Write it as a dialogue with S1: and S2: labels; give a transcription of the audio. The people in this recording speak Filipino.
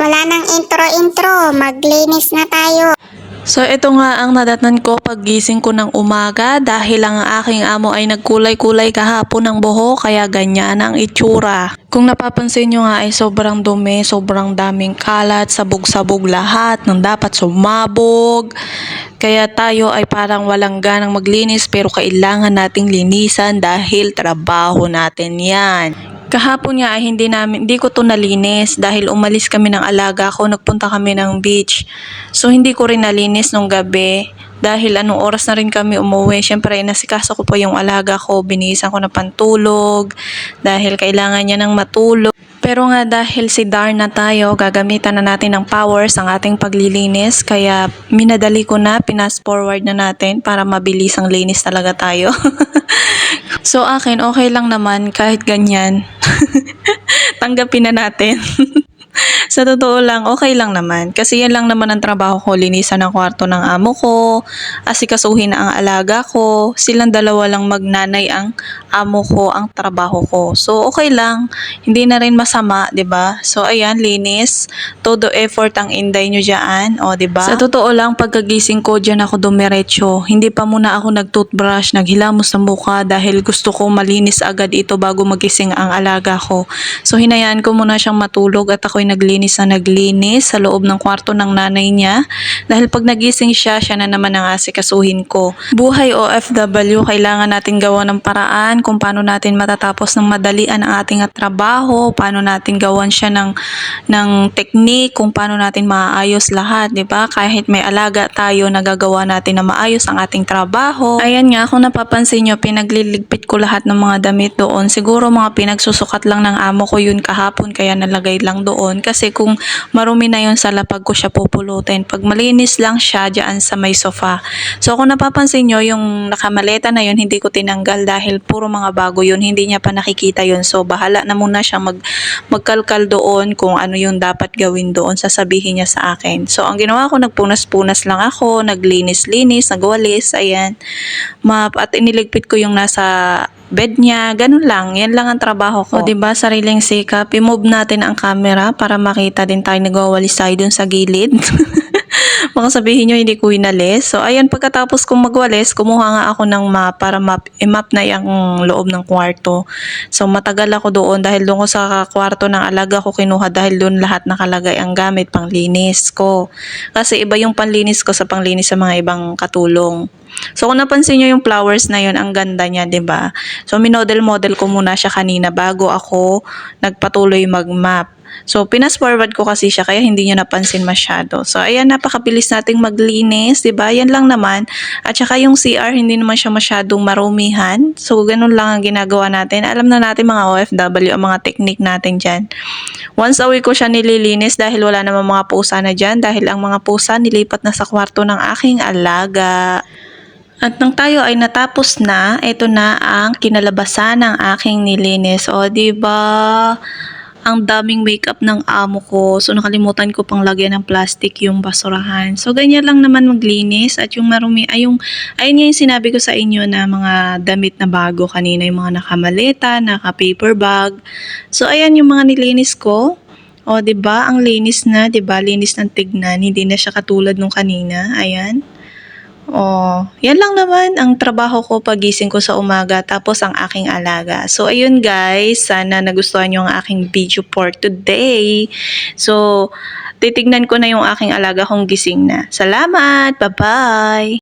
S1: Wala nang intro-intro, maglinis na tayo.
S2: So ito nga ang nadatnan ko paggising ko ng umaga dahil ang aking amo ay nagkulay-kulay kahapon ng buhok kaya ganyan ang itsura. Kung napapansin nyo nga ay sobrang dumi, sobrang daming kalat, sabog-sabog lahat ng dapat sumabog. Kaya tayo ay parang walang ganang maglinis pero kailangan nating linisan dahil trabaho natin yan. Kahapon nga ay hindi namin hindi ko to nalinis dahil umalis kami ng alaga ko, nagpunta kami ng beach. So hindi ko rin nalinis nung gabi dahil anong oras na rin kami umuwi. Syempre nasikaso ko po yung alaga ko, binihisan ko na pantulog dahil kailangan niya ng matulog. Pero nga dahil si Darna tayo, gagamitan na natin ng powers ang ating paglilinis. Kaya minadali ko na, pinas forward na natin para mabilis ang linis talaga tayo. so akin, okay lang naman kahit ganyan. Tanggapin na natin. Sa totoo lang, okay lang naman. Kasi yan lang naman ang trabaho ko. Linisan ang kwarto ng amo ko, asikasuhin ang alaga ko. Silang dalawa lang magnanay ang amo ko, ang trabaho ko. So, okay lang. Hindi na rin masama, ba So, ayan, linis. Todo effort ang inday nyo dyan. O, ba Sa totoo lang, pagkagising ko, dyan ako dumiretso. Hindi pa muna ako nag-toothbrush, naghilamos sa mukha dahil gusto ko malinis agad ito bago magising ang alaga ko. So, hinayaan ko muna siyang matulog at ako'y naglinis na naglinis sa loob ng kwarto ng nanay niya. Dahil pag nagising siya, siya na naman ang asikasuhin ko. Buhay OFW, kailangan natin gawa ng paraan kung paano natin matatapos ng madalian ang ating trabaho, paano natin gawan siya ng, ng technique, kung paano natin maayos lahat, di ba? Kahit may alaga tayo, nagagawa natin na maayos ang ating trabaho. Ayan nga, kung napapansin nyo, pinagliligpit ko lahat ng mga damit doon. Siguro mga pinagsusukat lang ng amo ko yun kahapon, kaya nalagay lang doon. Kasi kung marumi na yun sa lapag ko siya pupulutin. Pag malinis lang siya dyan sa may sofa. So kung napapansin nyo, yung nakamaleta na yun, hindi ko tinanggal dahil puro mga bago yun. Hindi niya pa nakikita yun. So bahala na muna siya mag, magkalkal doon kung ano yung dapat gawin doon. Sasabihin niya sa akin. So ang ginawa ko, nagpunas-punas lang ako, naglinis-linis, nagwalis, ayan. Map, at iniligpit ko yung nasa bed niya, ganun lang. Yan lang ang trabaho ko. O, diba, sariling sikap. I-move natin ang camera para makita din tayo nagwawalis tayo dun sa gilid. Baka sabihin nyo hindi ko inalis. So, ayan, pagkatapos kong magwalis, kumuha nga ako ng map para map, i-map na yung loob ng kwarto. So, matagal ako doon dahil doon ko sa kwarto ng alaga ko kinuha dahil doon lahat nakalagay ang gamit pang linis ko. Kasi iba yung panlinis ko sa panglinis sa mga ibang katulong. So kung napansin nyo yung flowers na yun, ang ganda niya, 'di ba? So minodel-model ko muna siya kanina bago ako nagpatuloy mag-map. So, pinas forward ko kasi siya kaya hindi niyo napansin masyado. So, ayan, napakabilis nating maglinis, 'di ba? Yan lang naman. At saka yung CR, hindi naman siya masyadong marumihan. So, ganun lang ang ginagawa natin. Alam na natin mga OFW ang mga technique natin dyan. Once a week ko siya nililinis dahil wala namang mga pusa na dyan. Dahil ang mga pusa nilipat na sa kwarto ng aking alaga. At nang tayo ay natapos na, ito na ang kinalabasan ng aking nilinis. O, di ba? Ang daming makeup ng amo ko. So, nakalimutan ko pang lagyan ng plastic yung basurahan. So, ganyan lang naman maglinis. At yung marumi, ay yung, ayun nga yung sinabi ko sa inyo na mga damit na bago kanina. Yung mga nakamaleta, naka-paper bag. So, ayan yung mga nilinis ko. O, ba? Ang linis na, ba? Linis ng tignan, hindi na siya katulad nung kanina. Ayan. Oh, yan lang naman ang trabaho ko pagising ko sa umaga tapos ang aking alaga. So ayun guys, sana nagustuhan niyo ang aking video for today. So titignan ko na yung aking alaga kung gising na. Salamat. Bye-bye.